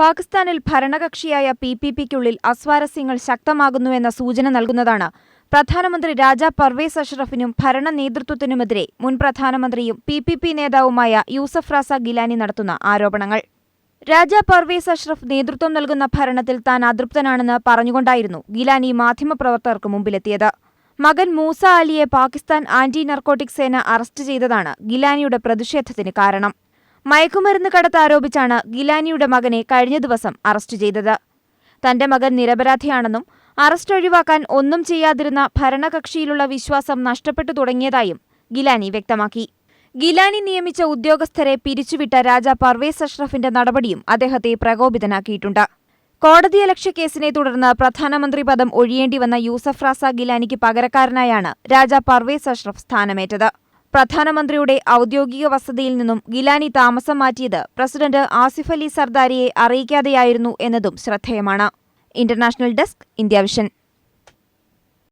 പാകിസ്ഥാനിൽ ഭരണകക്ഷിയായ P P പിക്കുള്ളിൽ അസ്വാരസ്യങ്ങൾ ശക്തമാകുന്നുവെന്ന സൂചന നൽകുന്നതാണ്. പ്രധാനമന്ത്രി രാജ പർവേസ് അഷ്റഫിനും ഭരണ നേതൃത്വത്തിനുമെതിരെ മുൻ പ്രധാനമന്ത്രിയും പി പി പി നേതാവുമായ യൂസഫ് റാസ ഗിലാനി നടത്തുന്ന ആരോപണങ്ങൾ. രാജ പർവേസ് അഷ്റഫ് നേതൃത്വം നൽകുന്ന ഭരണത്തിൽ താൻ അതൃപ്തനാണെന്ന് പറഞ്ഞുകൊണ്ടായിരുന്നു ഗിലാനി മാധ്യമപ്രവർത്തകർക്ക് മുമ്പിലെത്തിയത്. മകൻ മൂസ അലിയെ പാകിസ്ഥാൻ ആന്റി നർക്കോട്ടിക് സേന അറസ്റ്റ് ചെയ്തതാണ് ഗിലാനിയുടെ പ്രതിഷേധത്തിന് കാരണം. മയക്കുമരുന്ന് കടത്ത് ആരോപിച്ചാണ് ഗിലാനിയുടെ മകനെ കഴിഞ്ഞ ദിവസം അറസ്റ്റ് ചെയ്തത്. തന്റെ മകൻ നിരപരാധിയാണെന്നും അറസ്റ്റ് ഒഴിവാക്കാൻ ഒന്നും ചെയ്യാതിരുന്ന ഭരണകക്ഷിയിലുള്ള വിശ്വാസം നഷ്ടപ്പെട്ടു തുടങ്ങിയതായും ഗിലാനി വ്യക്തമാക്കി. ഗിലാനി നിയമിച്ച ഉദ്യോഗസ്ഥരെ പിരിച്ചുവിട്ട രാജ പർവേസ് അഷ്റഫിന്റെ നടപടിയും അദ്ദേഹത്തെ പ്രകോപിതനാക്കിയിട്ടുണ്ട്. കോടതിയലക്ഷ്യ കേസിനെ തുടർന്ന് പ്രധാനമന്ത്രി പദം ഒഴിയേണ്ടി വന്ന യൂസഫ് റാസ ഗിലാനിക്ക് പകരക്കാരനായാണ് രാജ പർവേസ് അഷ്റഫ് സ്ഥാനമേറ്റത്. പ്രധാനമന്ത്രിയുടെ ഔദ്യോഗിക വസതിയിൽ നിന്നും ഗിലാനി താമസം മാറ്റിയത് പ്രസിഡന്റ് ആസിഫ് അലി സർദാരിയെ അറിയിക്കാതെയായിരുന്നു എന്നതും ശ്രദ്ധേയമാണ്. International desk India vision.